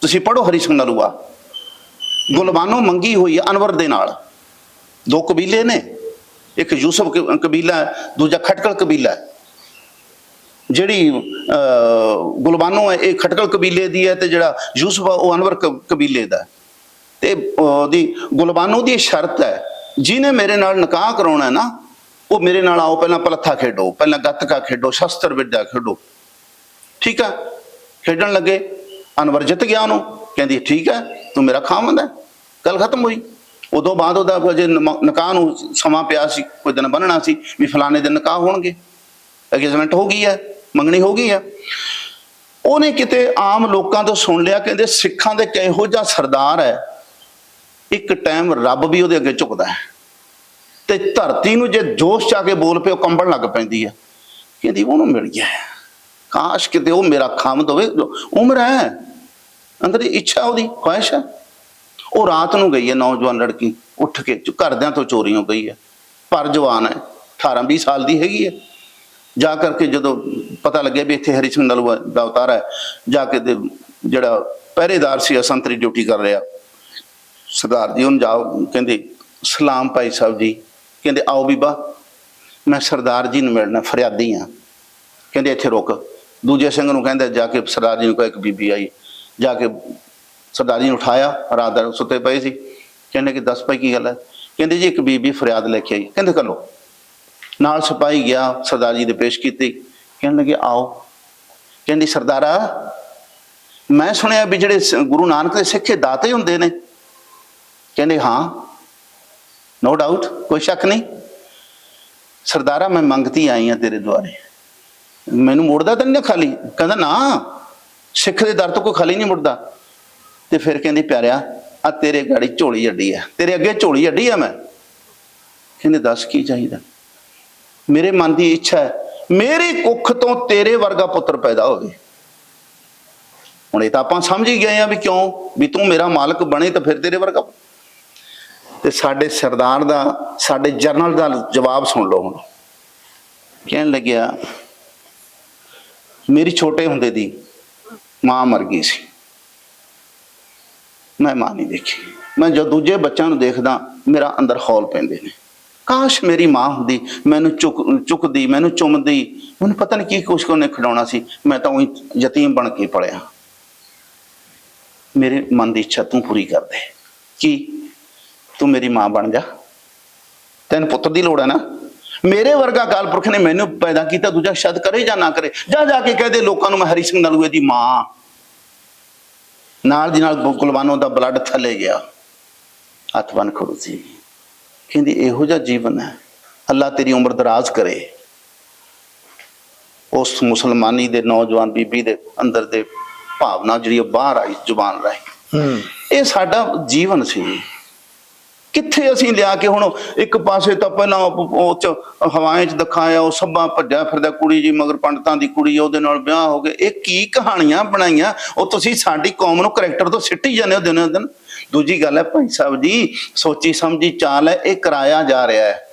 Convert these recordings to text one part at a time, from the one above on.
ਤੁਸੀਂ ਪੜੋ ਹਰੀ ਸਿੰਘ ਨਲੂਆ। ਗੁਲਬਾਨੋ ਮੰਗੀ ਹੋਈ ਅਨਵਰ ਦੇ ਨਾਲ। ਦੋ ਕਬੀਲੇ ਨੇ। ਇੱਕ ਯੂਸਫ ਕ- ਕਬੀਲਾ ਦੂਜਾ ਖਟਕਲ ਕਬੀਲਾ ਜਿਹੜੀ ਅਹ, ਗੁਲਬਾਨੋ ਹੈ ਇਹ ਖਟਕਲ ਕਬੀਲੇ ਦੀ ਹੈ ਤੇ ਜਿਹੜਾ ਯੂਸਫ ਆ ਉਹ ਅਨਵਰ ਕ- ਕਬੀਲੇ ਦਾ ਹੈ। ਤੇ ਉਹਦੀ ਗੁਲਬਾਨੋ ਦੀ ਇਹ ਸ਼ਰਤ ਹੈ ਜਿਹਨੇ ਮੇਰੇ ਨਾਲ ਨਿਕਾਹ ਕਰਾਉਣਾ ਹੈ ਨਾ ਉਹ ਮੇਰੇ ਨਾਲ ਆਓ ਪਹਿਲਾਂ ਪਲੱਥਾ ਖੇਡੋ ਪਹਿਲਾਂ ਗੱਤਕਾ ਖੇਡੋ ਸ਼ਸਤਰ ਵਿੱਦਿਆ ਖੇਡੋ। ਠੀਕ ਹੈ ਖੇਡਣ ਲੱਗੇ। ਅਨਵਰ ਜਿੱਤ ਗਿਆ ਉਹਨੂੰ ਕਹਿੰਦੀ, ਠੀਕ ਹੈ, ਤੂੰ ਮੇਰਾ ਖਾਮੰਦ ਹੈ। ਗੱਲ ਖਤਮ ਹੋਈ। ਉਦੋਂ ਬਾਅਦ ਉਹਦਾ ਜੇ ਨਮ- ਨਿਕਾਹ ਨੂੰ ਸਮਾਂ ਪਿਆ ਸੀ, ਕੋਈ ਦਿਨ ਬੰਨਣਾ ਸੀ ਵੀ ਫਲਾਣੇ ਦਿਨ ਨਿਕਾਹ ਹੋਣਗੇ। ਅਗੇਜਮੈਂਟ ਹੋ ਗਈ ਹੈ, ਮੰਗਣੀ ਹੋ ਗਈ ਹੈ। ਉਹਨੇ ਕਿਤੇ ਆਮ ਲੋਕਾਂ ਤੋਂ ਸੁਣ ਲਿਆ, ਕਹਿੰਦੇ, ਸਿੱਖਾਂ ਦੇ ਕਿਹੋ ਜਿਹਾ ਸਰਦਾਰ ਹੈ। ਇੱਕ ਟਾਈਮ ਰੱਬ ਵੀ ਉਹਦੇ ਅੱਗੇ ਝੁਕਦਾ ਹੈ। ਤੇ ਧਰਤੀ ਨੂੰ ਜੇ ਜੋਸ਼ ਚ ਕੇ ਬੋਲ ਪਿਓ, ਕੰਬਣ ਲੱਗ ਪੈਂਦੀ ਹੈ। ਕਹਿੰਦੀ, ਉਹਨੂੰ ਮਿਲ ਗਿਆ ਹੈ। ਕਾਸ਼ ਕਿਤੇ ਉਹ ਮੇਰਾ ਖਾਮਦ ਹੋਵੇ ਉਮਰ ਹੈ। ਅੰਦਰ ਦੀ ਇੱਛਾ ਉਹਦੀ, ਖੁਆਇਸ਼ ਹੈ। ਉਹ ਰਾਤ ਨੂੰ ਗਈ ਹੈ ਨੌਜਵਾਨ ਲੜਕੀ। ਉੱਠ ਕੇ ਘਰਦਿਆਂ ਤੋਂ ਚੋਰੀ ਹੋ ਗਈ ਹੈ। ਪਰ ਜਵਾਨ ਹੈ 18 20 ਸਾਲ ਦੀ ਹੈਗੀ ਹੈ। ਜਾ ਕਰਕੇ ਜਦੋਂ ਪਤਾ ਲੱਗਿਆ ਵੀ ਇੱਥੇ ਹਰੀ ਸਿੰਘ ਨਲੂਆ ਦਾ ਉਤਾਰਾ ਹੈ, ਜਾ ਕੇ ਜਿਹੜਾ ਪਹਿਰੇਦਾਰ ਸੀ ਅਸੰਤਰੀ ਡਿਊਟੀ ਕਰ ਰਿਹਾ। ਸਰਦਾਰ ਜੀ, ਉਹਨੂੰ ਜਾਓ ਕਹਿੰਦੇ, ਸਲਾਮ ਭਾਈ ਸਾਹਿਬ ਜੀ। ਕਹਿੰਦੇ, ਆਓ ਬੀਬਾ, ਮੈਂ ਸਰਦਾਰ ਜੀ ਨੂੰ ਮਿਲਣਾ, ਫਰਿਆਦੀ ਆ ਕਹਿੰਦੇ, ਇੱਥੇ ਰੁਕ। ਦੂਜੇ ਸਿੰਘ ਨੂੰ ਕਹਿੰਦੇ ਜਾ ਕੇ ਸਰਦਾਰ ਜੀ ਨੂੰ ਕਹੇ ਇੱਕ ਬੀਬੀ ਆਈ। ਜਾ ਕੇ ਸਰਦਾਰ ਜੀ ਨੂੰ ਉਠਾਇਆ, ਰਾਤ ਦਾ ਸੁੱਤੇ ਪਏ ਸੀ। ਕਹਿੰਦੇ ਕਿ ਦੱਸ ਭਾਈ ਕੀ ਗੱਲ ਹੈ? ਕਹਿੰਦੇ ਜੀ ਇੱਕ ਬੀਬੀ ਫਰਿਆਦ ਲੈ ਕੇ ਆਈ। ਕਹਿੰਦੇ ਕਰ ਨਾਲ ਸਿਪਾਹੀ ਗਿਆ, ਸਰਦਾਰ ਜੀ ਦੇ ਪੇਸ਼ ਕੀਤੀ। ਕਹਿਣ ਲੱਗੇ, ਆਓ। ਕਹਿੰਦੀ, ਸਰਦਾਰਾ, ਮੈਂ ਸੁਣਿਆ ਵੀ ਜਿਹੜੇ ਸ- ਗੁਰੂ ਨਾਨਕ ਦੇ ਸਿੱਖੇ ਦਾਤੇ ਹੁੰਦੇ ਨੇ। ਕਹਿੰਦੇ, ਹਾਂ। ਨੋ ਡਾਊਟ ਕੋਈ ਸ਼ੱਕ ਨਹੀਂ। ਸਰਦਾਰਾ, ਮੈਂ ਮੰਗਤੀ ਆਈ ਆ ਤੇਰੇ ਦੁਆਰੇ। ਮੈਨੂੰ ਮੁੜਦਾ ਤਾਂ ਨਹੀਂ ਖਾਲੀ। ਕਹਿੰਦਾ, ਨਾ, ਸਿੱਖ ਦੇ ਦਰ ਤੋਂ ਕੋਈ ਖਾਲੀ ਨਹੀਂ ਮੁੜਦਾ। ਤੇ ਫਿਰ ਕਹਿੰਦੀ, ਪਿਆਰਿਆ, ਆ ਤੇਰੇ ਗਾੜੀ ਝੋਲੀ ਅੱਡੀ ਆ। ਤੇਰੇ ਅੱਗੇ ਝੋਲੀ ਅੱਡੀ ਆ ਮੈਂ। ਕਹਿੰਦੇ, ਦੱਸ ਕੀ ਚਾਹੀਦਾ? ਮੇਰੇ ਮਨ ਦੀ ਇੱਛਾ ਹੈ, ਮੇਰੀ ਕੁੱਖ ਤੋਂ ਤੇਰੇ ਵਰਗਾ ਪੁੱਤਰ ਪੈਦਾ ਹੋਵੇ। ਹੁਣ ਇਹ ਤਾਂ ਆਪਾਂ ਸਮਝ ਹੀ ਗਏ ਆ ਵੀ ਕਿਉਂ? ਵੀ ਤੂੰ ਮੇਰਾ ਮਾਲਕ ਬਣੇ ਤਾਂ ਫਿਰ ਤੇਰੇ ਵਰਗਾ। ਤੇ ਸਾਡੇ ਸਰਦਾਰ ਦਾ, ਸਾਡੇ ਜਰਨਲ ਦਾ ਜਵਾਬ ਸੁਣ ਲਓ ਹੁਣ। ਕਹਿਣ ਲੱਗਿਆ ਮੇਰੀ ਛੋਟੇ ਹੁੰਦੇ ਦੀ ਮਾਂ ਮਰ ਗਈ ਸੀ। ਮੈਂ ਮਾਂ ਨਹੀਂ ਦੇਖੀ। ਮੈਂ ਜਦ ਦੂਜੇ ਬੱਚਿਆਂ ਨੂੰ ਦੇਖਦਾ, ਮੇਰਾ ਅੰਦਰ ਹੌਲ ਪੈਂਦੇ ਨੇ। ਕਾਸ਼ ਮੇਰੀ ਮਾਂ ਹੁੰਦੀ, ਮੈਨੂੰ ਚੁੱਕ, ਚੁੱਕਦੀ, ਮੈਨੂੰ ਚੁੰਮਦੀ। ਮੈਨੂੰ ਪਤਾ ਨਹੀਂ ਕੀ ਕੁਛ ਕੋਨੇ ਖਿਡਾਉਣਾ ਸੀ। ਮੈਂ ਤਾਂ ਉਹੀ ਯਤੀਮ ਬਣ ਕੇ ਪੜਿਆ ਮੇਰੇ ਮਨ ਦੀ ਇੱਛਾ ਤੂੰ ਪੂਰੀ ਕਰ ਦੇ। ਕੀ? ਤੂੰ ਮੇਰੀ ਮਾਂ ਬਣ ਜਾ। ਤੈਨੂੰ ਪੁੱਤਰ ਦੀ ਲੋੜ ਹੈ ਨਾ? ਮੇਰੇ ਵਰਗਾ ਕਾਲ ਪੁਰਖ ਨੇ ਮੈਨੂੰ ਪੈਦਾ ਕੀਤਾ ਦੂਜਾ ਸ਼ਾਇਦ ਕਰੇ ਜਾਂ ਨਾ ਕਰੇ। ਜਾ ਜਾ ਕੇ ਕਹਦੇ ਲੋਕਾਂ ਨੂੰ ਮੈਂ ਹਰੀ ਸਿੰਘ ਨਲੂਏ ਦੀ ਮਾਂ ਨਾਲ ਦੀ ਨਾਲ ਕੁਲਵਾਨੋਂ ਦਾ ਬਲੱਡ ਥੱਲੇ ਗਿਆ। ਹੱਥ ਬਨ ਖੜੂ ਸੀ। ਕਹਿੰਦੀ ਇਹੋ ਜਿਹਾ ਜੀਵਨ ਹੈ। ਅੱਲਾ ਤੇਰੀ ਉਮਰ ਦਰਾਜ਼ ਕਰੇ। ਉਸ ਮੁਸਲਮਾਨੀ ਦੇ ਨੌਜਵਾਨ ਬੀਬੀ ਦੇ ਅੰਦਰ ਦੇ ਭਾਵਨਾ ਜਿਹੜੀ ਬਾਹਰ ਆਈ ਜ਼ੁਬਾਨ ਰਾਹੀਂ। ਇਹ ਸਾਡਾ ਜੀਵਨ ਸੀ। ਕਿੱਥੇ ਅਸੀਂ ਲਿਆ ਕੇ ਹੁਣ ਇੱਕ ਪਾਸੇ ਤਾਂ ਪਹਿਲਾਂ ਉਹ ਚ ਹਵਾਏ ਚ ਦਿਖਾਇਆ, ਉਹ ਸੱਬਾ ਭੱਜਿਆ ਫਿਰਦਾ ਕੁੜੀ ਜੀ, ਮਗਰ ਪੰਡਤਾਂ ਦੀ ਕੁੜੀ ਉਹਦੇ ਨਾਲ ਵਿਆਹ ਹੋ ਗਿਆ ਇਹ ਕੀ ਕਹਾਣੀਆਂ ਬਣਾਈਆਂ? ਉਹ ਤੁਸੀਂ ਸਾਡੀ ਕੌਮ ਨੂੰ ਕਰੈਕਟਰ ਤੋਂ ਸਿੱਟੀ ਜਾਂਦੇ ਹੋ ਦਿਨੋਂ ਦਿਨ। ਦੂਜੀ ਗੱਲ ਹੈ ਭਾਈ ਸਾਹਿਬ ਜੀ, ਸੋਚੀ ਸਮਝੀ ਚਾਲ ਹੈ, ਇਹ ਕਰਾਇਆ ਜਾ ਰਿਹਾ ਹੈ।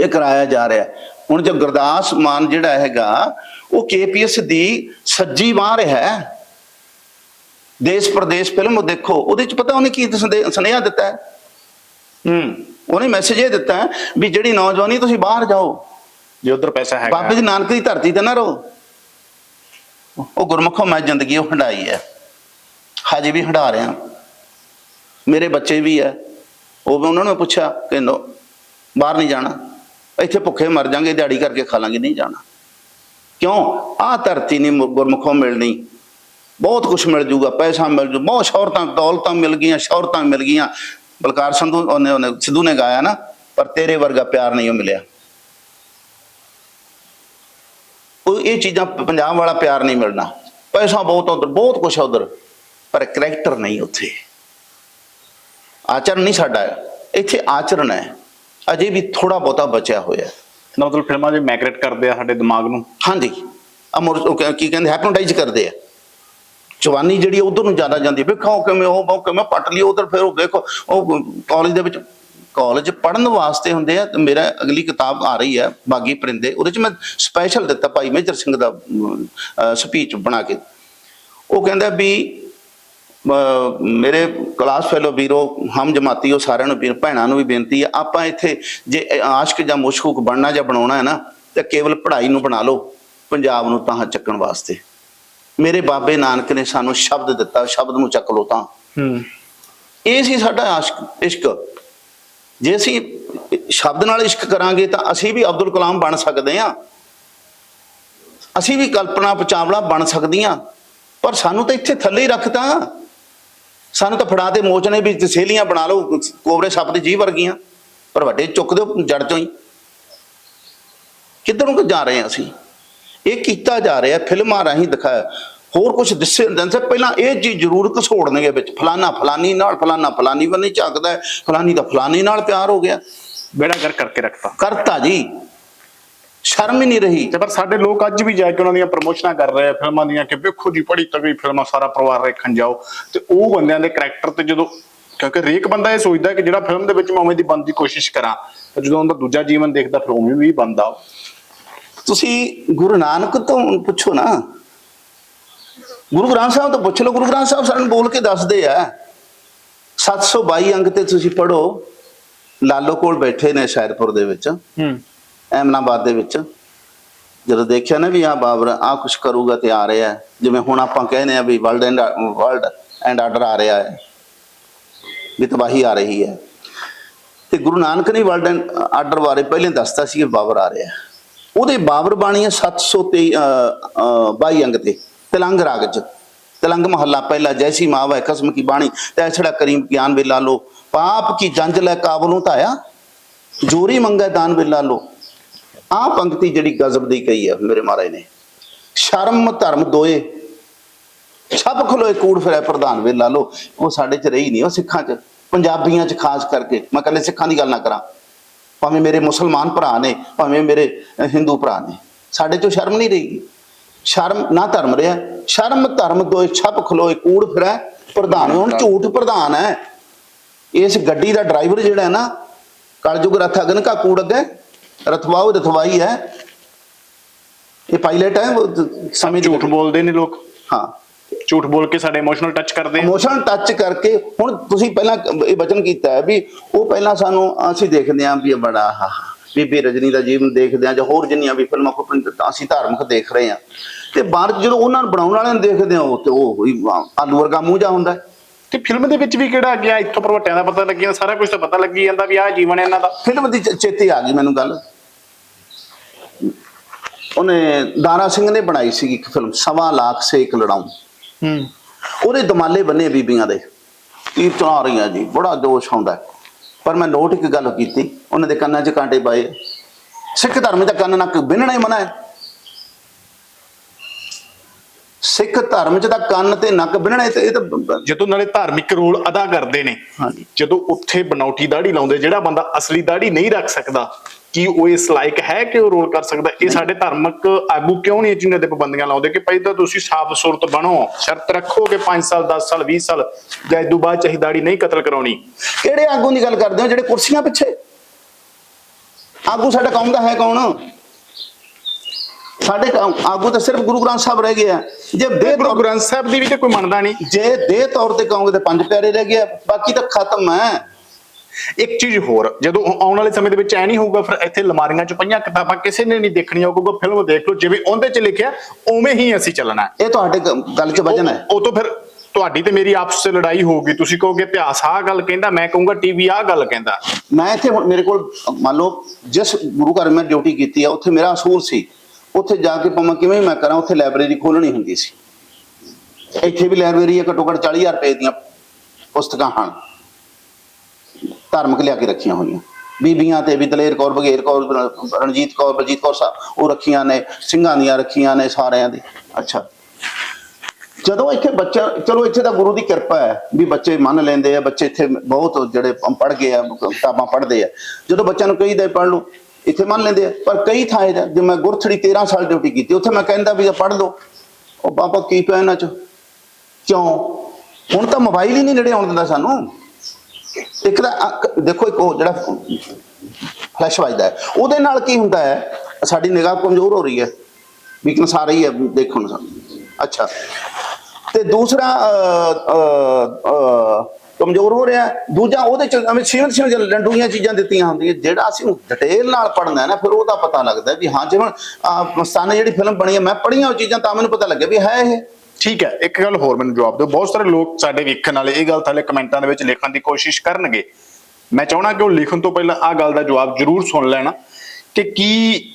ਇਹ ਕਰਾਇਆ ਜਾ ਰਿਹਾ ਹੁਣ ਜੋ ਗੁਰਦਾਸ ਮਾਨ ਜਿਹੜਾ ਹੈਗਾ, ਉਹ ਕੇਪੀਐਸ ਦੀ ਸੱਜੀ ਬਾਹ ਰਿਹਾ ਹੈ। ਦੇਸ਼ ਪ੍ਰਦੇਸ਼ ਫਿਲਮ ਦੇਖੋ, ਉਹਦੇ ਚ ਪਤਾ ਉਹਨੇ ਕੀ ਸੰਦੇ- ਸੁਨੇਹਾ ਦਿੱਤਾ ਹੈ? ਹੂੰ ਉਹਨੇ ਮੈਸੇਜ ਇਹ ਦਿੱਤਾ ਵੀ ਜਿਹੜੀ ਨੌਜਵਾਨੀ ਤੁਸੀਂ ਬਾਹਰ ਜਾਓ। ਜੇ ਉਧਰ ਪੈਸਾ ਹੈਗਾ। ਬਾਬੇ ਦੀ ਨਾਨਕ ਦੀ ਧਰਤੀ ਤੇ ਨਾ ਰਹੋ। ਉਹ ਗੁਰਮੁਖੋਂ ਮੈਂ ਜ਼ਿੰਦਗੀ ਉਹ ਹੰਡਾਈ ਹੈ। ਹਜੇ ਵੀ ਹੰਡਾ ਰਿਹਾ। ਮੇਰੇ ਬੱਚੇ ਵੀ ਹੈ। ਉਹ ਵੀ ਉਹਨਾਂ ਨੂੰ ਪੁੱਛਿਆ ਕਹਿੰਦੋ ਬਾਹਰ ਨਹੀਂ ਜਾਣਾ। ਇੱਥੇ ਭੁੱਖੇ ਮਰ ਜਾਾਂਗੇ ਦਿਹਾੜੀ ਕਰਕੇ ਖਾ ਲਾਂਗੇ ਨਹੀਂ ਜਾਣਾ। ਕਿਉਂ? ਆਹ ਧਰਤੀ ਨਹੀਂ ਗੁਰਮੁਖੋਂ ਮਿਲਣੀ। ਬਹੁਤ ਕੁਝ ਮਿਲ ਜੂਗਾ ਪੈਸਾ ਮਿਲ ਜੂ ਬਹੁਤ ਸ਼ੌਹਰਤਾਂ ਦੌਲਤਾਂ ਮਿਲ ਗਈਆਂ ਸ਼ੌਹਰਤਾਂ ਮਿਲ ਗਈਆਂ। ਬਲਕਾਰ ਸੰਧੂ ਉਹਨੇ ਉਹਨੇ ਸਿੱਧੂ ਨੇ ਗਾਇਆ ਨਾ ਪਰ ਤੇਰੇ ਵਰਗਾ ਪਿਆਰ ਨਹੀਂ ਉਹ ਮਿਲਿਆ। ਉਹ ਇਹ ਚੀਜ਼ਾਂ ਪੰਜਾਬ ਵਾਲਾ ਪਿਆਰ ਨਹੀਂ ਮਿਲਣਾ। ਪੈਸਾ ਬਹੁਤ ਉਧਰ ਬਹੁਤ ਕੁਛ ਹੈ ਉਧਰ ਪਰ ਕਰੈਕਟਰ ਨਹੀਂ ਉੱਥੇ। ਆਚਰਣ ਨਹੀਂ ਸਾਡਾ। ਇੱਥੇ ਆਚਰਣ ਹੈ। ਅਜੇ ਵੀ ਥੋੜਾ ਬਹੁਤਾ ਬਚਿਆ ਹੋਇਆ ਹੈ। ਮਤਲਬ ਫਿਲਮਾਂ 'ਚ ਮੈਗਰੇਟ ਕਰਦੇ ਆ ਸਾਡੇ ਦਿਮਾਗ ਨੂੰ। ਹਾਂਜੀ। ਅਮਰ ਕੀ ਕਹਿੰਦੇ ਹੈਪਨੋਟਾਈਜ਼ ਕਰਦੇ ਆ। ਜਵਾਨੀ ਜਿਹੜੀ ਉਧਰ ਨੂੰ ਜ਼ਿਆਦਾ ਜਾਂਦੀ ਹੈ। ਵੇਖੋ ਕਿਵੇਂ ਉਹ ਬਹੁ ਕਿਵੇਂ ਪੱਟ ਲਈ, ਉਧਰ ਫਿਰ ਉਹ ਵੇਖੋ ਉਹ ਕਾਲਜ ਦੇ ਵਿੱਚ ਕਾਲਜ ਪੜਨ ਵਾਸਤੇ ਹੁੰਦੇ ਆ, ਤੇ ਮੇਰਾ ਅਗਲੀ ਕਿਤਾਬ ਆ ਰਹੀ ਹੈ ਬਾਗੀ ਪਰਿੰਦੇ, ਉਹਦੇ ਚ ਮੈਂ ਸਪੈਸ਼ਲ ਦਿੱਤਾ ਭਾਈ ਮੇਜਰ ਸਿੰਘ ਦਾ ਸਪੀਚ ਬਣਾ ਕੇ ਉਹ ਕਹਿੰਦਾ ਵੀ ਮੇਰੇ ਕਲਾਸ ਫੈਲੋ ਵੀਰੋ, ਹਮ ਜਮਾਤੀ ਉਹ ਸਾਰਿਆਂ ਨੂੰ ਵੀਰ, ਭੈਣਾਂ ਨੂੰ ਵੀ ਬੇਨਤੀ ਹੈ ਆਪਾਂ ਇੱਥੇ ਜੇ ਆਸ਼ਕ ਜਾਂ ਮੁਸ਼ਕੂਕ ਬਣਨਾ ਜਾਂ ਬਣਾਉਣਾ ਹੈ ਨਾ, ਤਾਂ ਕੇਵਲ ਪੜ੍ਹਾਈ ਨੂੰ ਬਣਾ ਲਓ, ਪੰਜਾਬ ਨੂੰ ਤਾਂ ਚੱਕਣ ਵਾਸਤੇ ਮੇਰੇ ਬਾਬੇ ਨਾਨਕ ਨੇ ਸਾਨੂੰ ਸ਼ਬਦ ਦਿੱਤਾ ਸ਼ਬਦ ਨੂੰ ਚੱਕ ਲਓ ਤਾਂ। ਹੂੰ। ਇਹ ਸੀ ਸਾਡਾ ਆਸ਼ਕ ਇਸ਼ਕ। ਜੇ ਅਸੀਂ ਸ਼ਬਦ ਨਾਲ ਇਸ਼ਕ ਕਰਾਂਗੇ ਤਾਂ ਅਸੀਂ ਵੀ ਅਬਦੁਲ ਕਲਾਮ ਬਣ ਸਕਦੇ ਹਾਂ। ਅਸੀਂ ਵੀ ਕਲਪਨਾ ਪਚਾਵਲਾ ਬਣ ਸਕਦੀਆਂ। ਪਰ ਸਾਨੂੰ ਤਾਂ ਇੱਥੇ ਥੱਲੇ ਹੀ ਰੱਖਤਾ ਸਾਨੂੰ ਤਾਂ ਫੜਾ ਤੇ ਮੋਚ ਨੇ ਵੀ ਸਹੇਲੀਆਂ ਬਣਾ ਲਓ ਕੋਬਰੇ ਸੱਪ ਦੀ ਜੀ ਵਰਗੀਆਂ। ਪਰ ਵੱਡੇ ਚੁੱਕ ਦਿਓ ਜੜ ਚੋਂ ਹੀ। ਕਿੱਧਰ ਨੂੰ ਜਾ ਰਹੇ ਹਾਂ ਅਸੀਂ? ਇਹ ਕੀਤਾ ਜਾ ਰਿਹਾ ਫਿਲਮਾਂ ਰਾਹੀਂ ਦਿਖਾਇਆ। ਹੋਰ ਕੁਝ ਦਿਸੇ ਦਿੰਦੇ ਪਹਿਲਾਂ ਇਹ ਚੀਜ਼ ਜ਼ਰੂਰ ਘਸੋੜਨਗੇ ਵਿੱਚ। ਫਲਾਨਾ ਫਲਾਨੀ ਨਾਲ ਫਲਾਨਾ ਫਲਾਨੀ ਬੰਨੀ ਝਾਕਦਾ। ਹੈ, ਫਲਾਨੀ ਦਾ ਫਲਾਨੀ ਨਾਲ ਪਿਆਰ ਹੋ ਗਿਆ। ਬੇੜਾ ਕਰ ਕਰਕੇ ਰੱਖਤਾ। ਕਰਤਾ ਜੀ। ਸ਼ਰਮ ਹੀ ਨਹੀਂ ਰਹੀ। ਤੇ ਪਰ ਸਾਡੇ ਲੋਕ ਅੱਜ ਵੀ ਜਾ ਕੇ ਉਹਨਾਂ ਦੀਆਂ ਪ੍ਰਮੋਸ਼ਨਾਂ ਕਰ ਰਹੇ ਆ ਫਿਲਮਾਂ ਦੀਆਂ ਕਿ ਵੇਖੋ ਜੀ ਬੜੀ ਤਗੜੀ ਫਿਲਮਾਂ ਸਾਰਾ ਪਰਿਵਾਰ ਵੇਖਣ ਜਾਓ। ਤੇ ਉਹ ਬੰਦਿਆਂ ਦੇ ਕੈਰੈਕਟਰ ਤੇ ਜਦੋਂ ਕਿਉਂਕਿ ਹਰੇਕ ਬੰਦਾ ਇਹ ਸੋਚਦਾ ਕਿ ਜਿਹੜਾ ਫਿਲਮ ਦੇ ਵਿੱਚ ਮੈਂ ਉਵੇਂ ਦੀ ਬਣਨ ਦੀ ਕੋਸ਼ਿਸ਼ ਕਰਾਂ ਤੇ ਜਦੋਂ ਉਹਦਾ ਦੂਜਾ ਜੀਵਨ ਦੇਖਦਾ ਫਿਰ ਉਵੇਂ ਵੀ ਬਣਦਾ। ਤੁਸੀਂ ਗੁਰੂ ਨਾਨਕ ਤੋਂ ਪੁੱਛੋ ਨਾ। ਗੁਰੂ ਗ੍ਰੰਥ ਸਾਹਿਬ ਤੋਂ ਪੁੱਛ ਲਓ। ਗੁਰੂ ਗ੍ਰੰਥ ਸਾਹਿਬ ਸਾਨੂੰ ਬੋਲ ਕੇ ਦੱਸਦੇ ਆ। 722 ਅੰਗ ਤੇ ਤੁਸੀਂ ਪੜੋ ਲਾਲੋ ਕੋਲ ਬੈਠੇ ਨੇ ਸ਼ਾਇਰਪੁਰ ਦੇ ਵਿੱਚ। ਹੂੰ। ਐਮਨਾਬਾਦ ਦੇ ਵਿੱਚ। ਜਦੋਂ ਦੇਖਿਆ ਨਾ ਵੀ ਆ ਬਾਬਰ ਆ ਕੁਛ ਕਰੂਗਾ ਤੇ ਆ ਰਿਹਾ। ਜਿਵੇਂ ਹੁਣ ਆਪਾਂ ਕਹਿੰਦੇ ਆ ਵੀ world end world end order ਆ ਰਿਹਾ ਹੈ। ਵੀ ਤਬਾਹੀ ਆ ਰਹੀ ਹੈ। ਤੇ ਗੁਰੂ ਨਾਨਕ ਨੇ ਵਰਲਡ ਐਂਡ ਆਰਡਰ ਬਾਰੇ ਪਹਿਲੇ ਦੱਸਤਾ ਸੀ ਕਿ ਬਾਬਰ ਆ ਰਿਹਾ ਹੈ। ਉਹਦੇ ਬਾਬਰ ਬਾਣੀ ਹੈ 723 22 ਅੰਗ ਤੇ, ਤਿਲੰਗ ਰਾਗ ਚ ਤਿਲੰਗ ਮਹੱਲਾ ਪਹਿਲਾ ਜੈਸੀ ਮਾਵ ਹੈ ਕਸਮ ਕੀ ਬਾਣੀ ਤੈਛੜਾ ਕਰੀਮ ਗਿਆਨ ਵੇਲਾ ਲੋ। ਪਾਪ ਕੀ ਜੰਜ ਲੈ ਕਾਬਲੋਂ ਧਾਇਆ, ਜੋਰੀ ਮੰਗੇ ਦਾਨ ਵੇਲਾ ਲੋ। ਆ ਪੰਕਤੀ ਜਿਹੜੀ ਗਜ਼ਬ ਦੀ ਕਹੀ ਹੈ ਮੇਰੇ ਮਹਾਰਾਜ ਨੇ। ਸ਼ਰਮ ਧਰਮ ਦੋਏ, ਸਭ ਖਲੋਏ ਕੂੜ ਫਿਰੇ ਪ੍ਰਧਾਨ ਵੇਲਾ ਲੋ। ਉਹ ਸਾਡੇ ਚ ਰਹੀ ਨਹੀਂ, ਉਹ ਸਿੱਖਾਂ ਚ, ਪੰਜਾਬੀਆਂ ਚ ਖਾਸ ਕਰਕੇ। ਮੈਂ ਕਹਿੰਦੇ ਸਿੱਖਾਂ ਦੀ ਗੱਲ ਨਾ ਕਰਾਂ। ਭਾਵੇਂ ਮੇਰੇ ਮੁਸਲਮਾਨ ਭਰਾ ਨੇ ਭਾਵੇਂ ਮੇਰੇ ਹਿੰਦੂ ਭਰਾ ਨੇ। ਸਾਡੇ ਚੋਂ ਸ਼ਰਮ ਨਹੀਂ ਰਹੀ। ਸ਼ਰਮ ਨਾ ਧਰਮ ਰਿਹਾ। ਸ਼ਰਮ ਧਰਮ ਦੋਏ ਛਪ ਖਲੋਏ ਕੂੜ ਫਿਰੈ। ਪ੍ਰਧਾਨ ਹੁਣ ਝੂਠ ਪ੍ਰਧਾਨ ਹੈ। ਇਸ ਗੱਡੀ ਦਾ ਡਰਾਈਵਰ ਜਿਹੜਾ ਹੈ ਨਾ ਕਲਯੁਗ ਰਥ ਅਗਨ ਕਾ ਕੂੜ ਅੱਗੇ ਰਥਵਾਉ ਰਥਵਾਈ ਹੈ। ਇਹ ਪਾਇਲਟ ਹੈ ਸਮੇਂ ਝੂਠ ਬੋਲਦੇ ਨੇ ਲੋਕ। ਹਾਂ। ਝੂਠ ਬੋਲ ਕੇ ਸਾਡੇ ਇਮੋਸ਼ਨਲ ਟੱਚ ਕਰਦੇ ਆ। ਇਮੋਸ਼ਨ ਟੱਚ ਕਰਕੇ ਹੁਣ ਤੁਸੀਂ ਪਹਿਲਾਂ ਇਹ ਵਚਨ ਕੀਤਾ ਹੈ ਵੀ ਉਹ ਪਹਿਲਾਂ ਸਾਨੂੰ ਅਸੀਂ ਦੇਖਦੇ ਹਾਂ ਵੀ ਇਹ ਬੜਾ ਆਹਾ ਬੀਬੀ ਰਜਨੀ ਦਾ ਜੀਵਨ ਦੇਖਦੇ ਹਾਂ ਜਾਂ ਹੋਰ ਜਿੰਨੀਆਂ ਵੀ ਫਿਲਮਾਂ ਕੋ ਅਸੀਂ ਧਾਰਮਿਕ ਦੇਖ ਰਹੇ ਹਾਂ। ਤੇ 'ਚ ਜਦੋਂ ਉਹਨਾਂ ਨੂੰ ਬਣਾਉਣ ਵਾਲਿਆਂ ਨੂੰ ਦੇਖਦੇ ਹਾਂ ਉਹ ਤੇ ਉਹ ਹੀ ਆਲੂ ਵਰਗਾ ਮੂੰਹ ਜਾ ਹੁੰਦਾ ਹੈ। ਤੇ ਫਿਲਮ ਦੇ ਵਿੱਚ ਵੀ ਕਿਹੜਾ ਗਿਆ ਇੱਥੋਂ ਪਰਵਟਿਆਂ ਦਾ ਪਤਾ ਲੱਗੀ ਜਾਂਦਾ ਸਾਰਾ ਕੁਝ ਤਾਂ ਪਤਾ ਲੱਗੀ ਜਾਂਦਾ ਵੀ ਆਹ ਜੀਵਨ ਹੈ ਇਹਨਾਂ ਦਾ। ਫਿਲਮ ਦੀ ਚ- ਚੇਤੇ ਆ ਗਈ ਮੈਨੂੰ ਗੱਲ। ਉਹਨੇ ਦਾਰਾ ਸਿੰਘ ਨੇ ਬਣਾਈ ਸੀ ਇੱਕ ਫਿਲਮ ਸਵਾ ਲੱਖ ਸੇ ਇੱਕ ਲੜਾਉਂ। ਹੂੰ। ਉਹਦੇ ਦਮਾਲੇ ਬੰਨੇ ਬੀਬੀਆਂ ਦੇ। ਤੀਰ ਚਲਾ ਰਹੀਆਂ ਜੀ ਬੜਾ ਜੋਸ਼ ਆਉਂਦਾ। ਹੈ। ਪਰ ਮੈਂ ਨੋਟ ਇੱਕ ਗੱਲ ਕੀਤੀ ਉਹਨਾਂ ਦੇ ਕੰਨਾਂ 'ਚ ਕਾਂਟੇ ਪਾਏ। ਸਿੱਖ ਧਰਮ ਦਾ ਕੰਨ ਨੱਕ ਬਿੰਨਣਾ ਹੀ ਮਨਾ ਹੈ। ਸਿੱਖ ਧਰਮ 'ਚ ਤਾਂ ਕੰਨ ਤੇ ਨੱਕ ਬਿੰਨਣਾ ਇਹ ਤਾਂ ਇਹ ਤਾਂ ਜਦੋਂ ਨਾਲੇ ਧਾਰਮਿਕ ਰੋਲ ਅਦਾ ਕਰਦੇ ਨੇ ਹਾਂਜੀ। ਜਦੋਂ ਉੱਥੇ ਬਣਾਉਟੀ ਦਾੜੀ ਲਾਉਂਦੇ ਜਿਹੜਾ ਬੰਦਾ ਅਸਲੀ ਦਾੜੀ ਨਹੀਂ ਰੱਖ ਸਕਦਾ ਕੀ ਉਹ ਇਸ ਲਾਇਕ ਹੈ ਕਿ ਉਹ ਰੋਲ ਕਰ ਸਕਦਾ? ਇਹ ਸਾਡੇ ਧਾਰਮਿਕ ਆਗੂ ਕਿਉਂ ਨਹੀਂ ਇਹ ਚੀਜ਼ਾਂ ਦੇ ਪਾਬੰਦੀਆਂ ਲਾਉਂਦੇ? ਕਿ ਭਾਈ ਤਾਂ ਤੁਸੀਂ ਸਾਫ਼ ਸੁਰਤ ਬਣੋ ਸ਼ਰਤ ਰੱਖੋ ਕਿ 5 ਸਾਲ 10 ਸਾਲ 20 ਸਾਲ ਜਾਂ ਇਦੋਂ ਬਾਅਦ ਚਾਹੀ ਦਾੜੀ ਨਹੀਂ ਕਤਲ ਕਰਾਉਣੀ। ਕਿਹੜੇ ਆਗੂ ਦੀ ਗੱਲ ਕਰਦੇ ਹੋ? ਜਿਹੜੇ ਕੁਰਸੀਆਂ ਪਿੱਛੇ? ਆਗੂ ਸਾਡਾ ਕੌਮ ਦਾ ਹੈ ਕੌਣ? ਸਾਡੇ ਕੌਮ- ਆਗੂ ਤਾਂ ਸਿਰਫ ਗੁਰੂ ਗ੍ਰੰਥ ਸਾਹਿਬ ਰਹਿ ਗਏ ਆ। ਜੇ ਗੁਰੂ ਬੇਤੌਰ ਗ੍ਰੰਥ ਸਾਹਿਬ ਦੀ ਵੀ ਤੇ ਕੋਈ ਮੰਨਦਾ ਨਹੀਂ। ਜੇ ਦੇ ਤੌਰ ਤੇ ਕਹੋਗੇ ਤਾਂ ਪੰਜ ਪਿਆਰੇ ਰਹਿ ਗਏ ਆ, ਬਾਕੀ ਤਾਂ ਖਤਮ ਹੈ। ਇੱਕ ਚੀਜ਼ ਹੋਰ ਜਦੋਂ ਆਉਣ ਵਾਲੇ ਸਮੇਂ ਦੇ ਵਿੱਚ ਐ ਨਹੀਂ ਹੋਊਗਾ ਫਿਰ ਇੱਥੇ ਲਮਾਰੀਆਂ 'ਚ ਪਈਆਂ ਕਿਤਾਬਾਂ ਕਿਸੇ ਨੇ ਨਹੀਂ ਦੇਖਣੀਆਂ ਕਹੂਗਾ ਫਿਲਮ ਦੇਖ ਲਓ ਜਿਵੇਂ ਉਹਦੇ 'ਚ ਲਿਖਿਆ ਉਵੇਂ ਹੀ ਅਸੀਂ ਚੱਲਣਾ ਇਹ ਤੁਹਾਡੇ ਗ- ਗੱਲ 'ਚ ਵਜਨ ਹੈ। ਉਹ ਉਹ ਤੋਂ ਫਿਰ ਤੁਹਾਡੀ ਤੇ ਮੇਰੀ ਆਪਸ 'ਚ ਲੜਾਈ ਹੋਊਗੀ। ਤੁਸੀਂ ਕਹੋਗੇ ਇਤਿਹਾਸ ਆਹ ਗੱਲ ਕਹਿੰਦਾ ਮੈਂ ਕਹੂੰਗਾ ਟੀਵੀ ਆਹ ਗੱਲ ਕਹਿੰਦਾ। ਮੈਂ ਇੱਥੇ ਹੁਣ ਮੇਰੇ ਕੋਲ ਮੰਨ ਲਓ ਜਿਸ ਗੁਰੂ ਘਰ ਮੈਂ ਡਿਊਟੀ ਕੀਤੀ ਆ ਉੱਥੇ ਮੇਰਾ ਅਸੂਲ ਸੀ। ਉੱਥੇ ਜਾ ਕੇ ਭਾਵੇਂ ਕਿਵੇਂ ਵੀ ਮੈਂ ਕਰਾਂ ਉੱਥੇ ਲਾਇਬ੍ਰੇਰੀ ਖੋਲਣੀ ਹੁੰਦੀ ਸੀ। ਇੱਥੇ ਵੀ ਲਾਇਬ੍ਰੇਰੀ ਹੈ ਘੱਟੋ ਘੱਟ 40000 ਰੁਪਏ ਦੀਆਂ ਪੁਸਤਕਾਂ ਹਨ। ਧਾਰਮਿਕ ਲਿਆ ਕੇ ਰੱਖੀਆਂ ਹੋਈਆਂ। ਬੀਬੀਆਂ ਤੇ ਵੀ ਦਲੇਰ ਕੌਰ ਬਗੇਰ ਕੌਰ, ਰਣਜੀਤ ਕੌਰ, ਬਲਜੀਤ ਕੌਰ ਸਾਹਿਬ ਉਹ ਰੱਖੀਆਂ ਨੇ, ਸਿੰਘਾਂ ਦੀਆਂ ਰੱਖੀਆਂ ਨੇ ਸਾਰਿਆਂ ਦੀ। ਅੱਛਾ। ਜਦੋਂ ਇੱਥੇ ਬੱਚਾ ਚਲੋ ਇੱਥੇ ਤਾਂ ਗੁਰੂ ਦੀ ਕਿਰਪਾ ਹੈ ਵੀ ਬੱਚੇ ਮੰਨ ਲੈਂਦੇ ਆ, ਬੱਚੇ ਇੱਥੇ ਬਹੁਤ ਜਿਹੜੇ ਪੜ ਗਏ ਆ, ਕਿਤਾਬਾਂ ਪੜ੍ਹਦੇ ਆ। ਜਦੋਂ ਬੱਚਿਆਂ ਨੂੰ ਕਹੀਦਾ ਪੜ੍ਹ ਲਓ, ਇੱਥੇ ਮੰਨ ਲੈਂਦੇ ਆ। ਪਰ ਕਈ ਥਾਂ ਇਹ ਜੇ ਮੈਂ ਗੁਰਥੜੀ 13 ਸਾਲ ਡਿਊਟੀ ਕੀਤੀ, ਉੱਥੇ ਮੈਂ ਕਹਿੰਦਾ ਵੀ ਪੜ੍ਹ ਲਓ। ਉਹ ਬਾਬਾ ਕੀ ਪਿਆ ਇਹਨਾਂ ਚ? ਕਿਉਂ? ਹੁਣ ਤਾਂ ਮੋਬਾਈਲ ਹੀ ਨਹੀਂ ਨੇੜੇ ਆਉਣ ਦਿੰਦਾ ਸਾਨੂੰ। ਇੱਕ ਤਾਂ ਅੱਖ- ਦੇਖੋ ਇੱਕ ਉਹ ਜਿਹੜਾ ਫਲੈਸ਼ ਵੱਜਦਾ ਹੈ ਉਹਦੇ ਨਾਲ ਕੀ ਹੁੰਦਾ ਹੈ? ਸਾਡੀ ਨਿਗਾਹ ਕਮਜ਼ੋਰ ਹੋ ਰਹੀ ਹੈ। ਵੀਕਨੈਸ ਆ ਰਹੀ ਹੈ ਦੇਖਣ ਨੂੰ। ਅੱਛਾ। ਤੇ ਦੂਸਰਾ ਅਹ, ਅਹ, ਕਮਜ਼ੋਰ ਹੋ ਰਿਹਾ ਦੂਜਾ ਉਹਦੇ ਚ ਐਵੇਂ ਸੀਮਤ ਸੀਮਤ ਲੰਡੂਆਂ ਚੀਜ਼ਾਂ ਦਿੱਤੀਆਂ ਹੁੰਦੀਆਂ। ਜਿਹੜਾ ਅਸੀਂ ਡਿਟੇਲ ਨਾਲ ਪੜ੍ਹਨਾ ਨਾ ਫਿਰ ਉਹਦਾ ਪਤਾ ਲੱਗਦਾ ਵੀ ਹਾਂ ਜਿਵੇਂ ਆਹ, ਜਿਹੜੀ ਫਿਲਮ ਬਣੀ ਹੈ ਮੈਂ ਪੜ੍ਹੀਆਂ ਉਹ ਚੀਜ਼ਾਂ ਤਾਂ ਮੈਨੂੰ ਪਤਾ ਲੱਗਿਆ ਵੀ ਹੈ ਇਹ। ਠੀਕ ਹੈ, ਇੱਕ ਗੱਲ ਹੋਰ ਮੈਨੂੰ ਜਵਾਬ ਦਿਓ। ਬਹੁਤ ਸਾਰੇ ਲੋਕ ਸਾਡੇ ਵੇਖਣ ਵਾਲੇ ਇਹ ਗੱਲ ਥੱਲੇ ਕਮੈਂਟਾਂ ਦੇ ਵਿੱਚ ਲਿਖਣ ਦੀ ਕੋਸ਼ਿਸ਼ ਕਰਨਗੇ। ਮੈਂ ਚਾਹਣਾ ਕਿ ਉਹ ਲਿਖਣ ਤੋਂ ਪਹਿਲਾਂ ਆਹ ਗੱਲ ਦਾ ਜਵਾਬ ਜ਼ਰੂਰ ਸੁਣ ਲੈਣਾ ਕਿ ਕੀ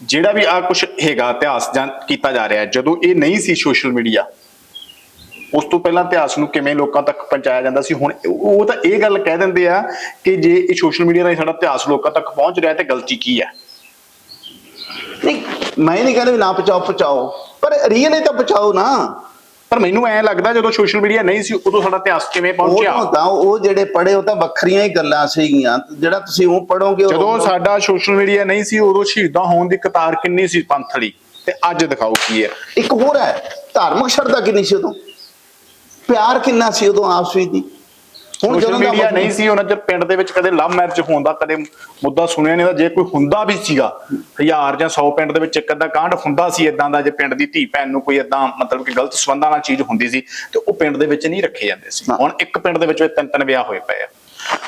ਜਿਹੜਾ ਵੀ ਆ ਕੁਝ ਹੈਗਾ, ਇਤਿਹਾਸ ਜਾਂ ਕੀਤਾ ਜਾ ਰਿਹਾ, ਜਦੋਂ ਇਹ ਨਹੀਂ ਸੀ ਸੋਸ਼ਲ ਮੀਡੀਆ ਉਸ ਤੋਂ ਪਹਿਲਾਂ ਇਤਿਹਾਸ ਨੂੰ ਕਿਵੇਂ ਲੋਕਾਂ ਤੱਕ ਪਹੁੰਚਾਇਆ ਜਾਂਦਾ ਸੀ? ਹੁਣ ਉਹ ਉਹ ਤਾਂ ਇਹ ਗੱਲ ਕਹਿ ਦਿੰਦੇ ਆ ਕਿ ਜੇ ਇਹ ਸੋਸ਼ਲ ਮੀਡੀਆ ਰਾਹੀਂ ਸਾਡਾ ਇਤਿਹਾਸ ਲੋਕਾਂ ਤੱਕ ਪਹੁੰਚ ਰਿਹਾ, ਤੇ ਗਲਤੀ ਕੀ ਹੈ? ਨਹੀਂ, ਮੈਂ ਨਹੀਂ ਕਹਿੰਦਾ ਵੀ ਨਾ ਪਹੁੰਚਾਓ ਪਹੁੰਚਾਓ। ਪਰ ਰੀਅਲ ਤਾਂ ਪਹੁੰਚਾਓ ਨਾ। ਪਰ ਮੈਨੂੰ ਐਂ ਲੱਗਦਾ ਜਦੋਂ ਸੋਸ਼ਲ ਮੀਡੀਆ ਨਹੀਂ ਸੀ ਉਦੋਂ ਸਾਡਾ ਇਤਿਹਾਸ ਕਿਵੇਂ ਪਹੁੰਚਿਆ? ਉਹ ਤਾਂ ਉਹ ਜਿਹੜੇ ਪੜ੍ਹੇ ਉਹ ਤਾਂ ਵੱਖਰੀਆਂ ਹੀ ਗੱਲਾਂ ਸੀਗੀਆਂ। ਜਿਹੜਾ ਤੁਸੀਂ ਉਹ ਪੜੋਗੇ ਜਦੋਂ ਸਾਡਾ ਸੋਸ਼ਲ ਮੀਡੀਆ ਨਹੀਂ ਸੀ ਉਦੋਂ ਸ਼ਹੀਦਾਂ ਹੋਣ ਦੀ ਕਤਾਰ ਕਿੰਨੀ ਸੀ ਪੰਥ ਲਈ ਤੇ ਅੱਜ ਦਿਖਾਓ ਕੀ ਹੈ। ਇੱਕ ਹੋਰ ਹੈ ਧਾਰਮਿਕ ਸ਼ਰਧਾ ਕਿੰਨੀ ਸੀ ਉਦੋਂ? ਪਿਆਰ ਕਿੰਨਾ ਸੀ ਉਦੋਂ ਆਪਸ ਵਿੱਚ ਦੀ? ਸੋਸ਼ਲ ਦਾ ਮੀਡੀਆ ਨਹੀਂ ਸੀ ਉਹਨਾਂ ਚ ਪਿੰਡ ਦੇ ਵਿੱਚ ਕਦੇ ਲਵ ਮੈਰਿਜ ਹੋਣ ਦਾ ਕਦੇ ਮੁੱਦਾ ਸੁਣਿਆ ਨਹੀਂ ਦਾ ਜੇ ਕੋਈ ਹੁੰਦਾ ਵੀ ਸੀਗਾ ਹਜ਼ਾਰ ਜਾਂ 100 ਪਿੰਡ ਦੇ ਵਿੱਚ ਇੱਕ ਅੱਧਾ ਕਾਂਡ ਹੁੰਦਾ ਸੀ ਇਦਾਂ ਦਾ ਜੇ ਪਿੰਡ ਦੀ ਧੀ ਭੈਣ ਨੂੰ ਕੋਈ ਇਦਾਂ ਮਤਲਬ ਕਿ ਗਲਤ ਸੰਬੰਧਾਂ ਨਾਲ ਚੀਜ਼ ਹੁੰਦੀ ਸੀ ਤੇ ਉਹ ਪਿੰਡ ਦੇ ਵਿੱਚ ਨਹੀਂ ਰੱਖੇ ਜਾਂਦੇ ਸੀ। ਹੁਣ ਇੱਕ ਪਿੰਡ ਦੇ ਵਿੱਚ ਤਿੰਨ ਤਿੰਨ ਵਿਆਹ ਹੋਏ ਪਏ ਆ।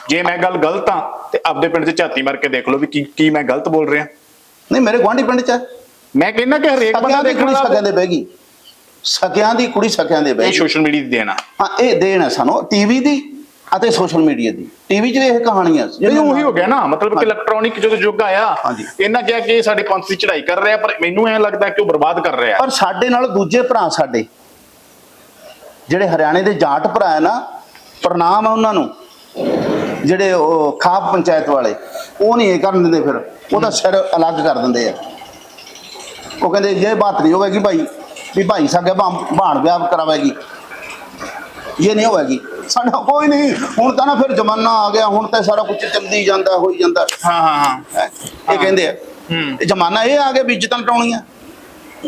ਜੇ ਮੈਂ ਗੱਲ ਗਲਤ ਆ ਤੇ ਆਪਦੇ ਪਿੰਡ 'ਚ ਝਾਤੀ ਮਾਰ ਕੇ ਦੇਖ ਲਓ ਵੀ ਕੀ ਕੀ ਮੈਂ ਗਲਤ ਬੋਲ ਰਿਹਾ। ਨਹੀਂ ਮੇਰੇ ਗੁਆਂਢੀ ਪਿੰਡ ਚ ਮੈਂ ਕਹਿੰਦਾ ਕਿ ਹਰੇਕ ਬੰਦਾ ਦੇਖਣਾ ਸਕਿਆਂ ਦੇ ਬਹਿ ਗਈ। ਸਕਿਆਂ ਦੀ ਕੁੜੀ ਸਕਿਆਂ ਦੇ ਬਹਿ ਇਹ ਸੋਸ਼ਲ ਮੀਡੀਆ ਦੀ ਦੇਣਾ ਹਾਂ ਇਹ ਦੇਣ ਸਾਨੂੰ। ਟੀਵੀ ਦੀ ਅਤੇ ਸੋਸ਼ਲ ਮੀਡੀਆ ਦੀ। ਟੀਵੀ 'ਚ ਵੀ ਇਹ ਕਹਾਣੀਆਂ ਸੀ। ਇਹ ਉਹੀ ਹੋ ਗਿਆ ਨਾ। ਮਤਲਬ ਕਿ ਇਲੈਕਟ੍ਰੋਨਿਕ ਜਦੋਂ ਯੁੱਗ ਆਇਆ। ਇਹਨਾਂ ਕਿਹਾ ਕਿ ਸਾਡੇ ਪੰਥ ਦੀ ਚੜ੍ਹਾਈ ਕਰ ਰਿਹਾ ਪਰ ਮੈਨੂੰ ਐਂ ਲੱਗਦਾ ਕਿ ਉਹ ਬਰਬਾਦ ਕਰ ਰਿਹਾ। ਪਰ ਸਾਡੇ ਨਾਲ ਦੂਜੇ ਭਰਾ ਸਾਡੇ ਜਿਹੜੇ ਹਰਿਆਣੇ ਦੇ ਜਾਟ ਭਰਾ ਹੈ ਨਾ ਪ੍ਰਣਾਮ ਹੈ ਉਹਨਾਂ ਨੂੰ ਜਿਹੜੇ ਉਹ ਖਾਪ ਪੰਚਾਇਤ ਵਾਲੇ ਉਹ ਨਹੀਂ ਇਹ ਕਰਨ ਦਿੰਦੇ ਫਿਰ। ਉਹਦਾ ਸਿਰ ਅਲੱਗ ਕਰ ਦਿੰਦੇ ਆ। ਉਹ ਕਹਿੰਦੇ ਇਹ ਬਾਤ ਨਹੀਂ ਹੋਵੇਗੀ ਭਾਈ ਵੀ ਭਾਈ ਸਾਗੇ ਬਾਣ ਵਿਆਹ ਕਰਾਵੇਗੀ ਇਹ ਨਹੀਂ ਹੋਵੇਗੀ ਸਾਡਾ ਕੋਈ ਨਹੀਂ। ਹੁਣ ਤਾਂ ਨਾ ਫਿਰ ਜ਼ਮਾਨਾ ਆ ਗਿਆ ਹੁਣ ਤਾਂ ਸਾਰਾ ਕੁਝ ਚੱਲਦੀ ਜਾਂਦਾ ਹੋਈ ਜਾਂਦਾ। ਹਾਂ ਹਾਂ ਹਾਂ। ਹੈਂ। ਇਹ ਕਹਿੰਦੇ ਆ। ਇਹ ਜ਼ਮਾਨਾ ਇਹ ਆ ਗਿਆ ਵੀ ਇੱਜ਼ਤਾਂ ਲਟਾਉਣੀਆਂ।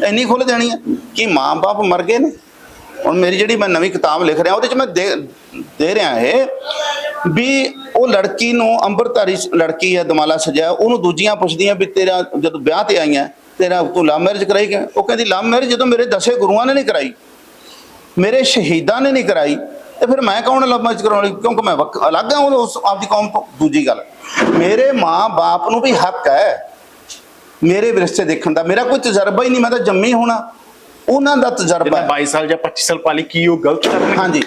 ਇੰਨੀ ਖੁੱਲ ਦੇਣੀ ਆ ਕਿ ਮਾਂ-ਬਾਪ ਮਰ ਗਏ ਨੇ। ਹੁਣ ਮੇਰੀ ਜਿਹੜੀ ਮੈਂ ਨਵੀਂ ਕਿਤਾਬ ਲਿਖ ਰਿਹਾ ਉਹਦੇ ਚ ਮੈਂ ਦੇ ਦੇ ਰਿਹਾ ਇਹ ਵੀ ਉਹ ਲੜਕੀ ਨੂੰ ਅੰਮ੍ਰਿਤਧਾਰੀ ਲੜਕੀ ਹੈ ਦਮਾਲਾ ਸਜਾ ਉਹਨੂੰ ਦੂਜੀਆਂ ਪੁੱਛਦੀਆਂ ਵੀ ਤੇਰਾ ਜਦੋਂ ਵਿਆਹ ਤੇ ਆਈਆਂ ਤੇਰਾ ਤੂੰ ਲਵ ਮੈਰਿਜ ਕਰਾਈ ਕਿ ਉਹ ਕਹਿੰਦੀ ਲਵ ਮੈਰਿਜ ਜਦੋਂ ਮੇਰੇ ਦਸੇ ਗੁਰੂਆਂ ਨੇ ਨਹੀਂ ਕਰਾਈ ਮੇਰੇ ਸ਼ਹੀਦਾਂ ਨੇ ਨਹੀਂ ਕਰਾਈ ਤੇ ਫਿਰ ਮੈਂ ਕੌਣ ਮੈਰਿਜ ਕਰਾਉਣ ਲਈ ਕਿਉਂਕਿ ਮੈਂ ਵੱਖ- ਅਲੱਗ ਹਾਂ ਉਸ ਆਪਦੀ ਕੌਮ ਤੋਂ। ਦੂਜੀ ਗੱਲ ਮੇਰੇ ਮਾਂ-ਬਾਪ ਨੂੰ ਵੀ ਹੱਕ ਹੈ ਮੇਰੇ ਰਿਸ਼ਤੇ ਦੇਖਣ ਦਾ। ਮੇਰਾ ਕੋਈ ਤਜਰਬਾ ਹੀ ਨਹੀਂ ਮੈਂ ਤਾਂ ਜੰਮੀ ਹੋਣਾ। ਉਹਨਾਂ ਦਾ ਤਜਰਬਾ ਹੈ 22 ਸਾਲ ਜਾਂ 25 ਸਾਲ ਪਾਲੀ ਕੀ ਉਹ ਗਲਤ ਕਰ ਰਿਹਾ ਹਾਂਜੀ।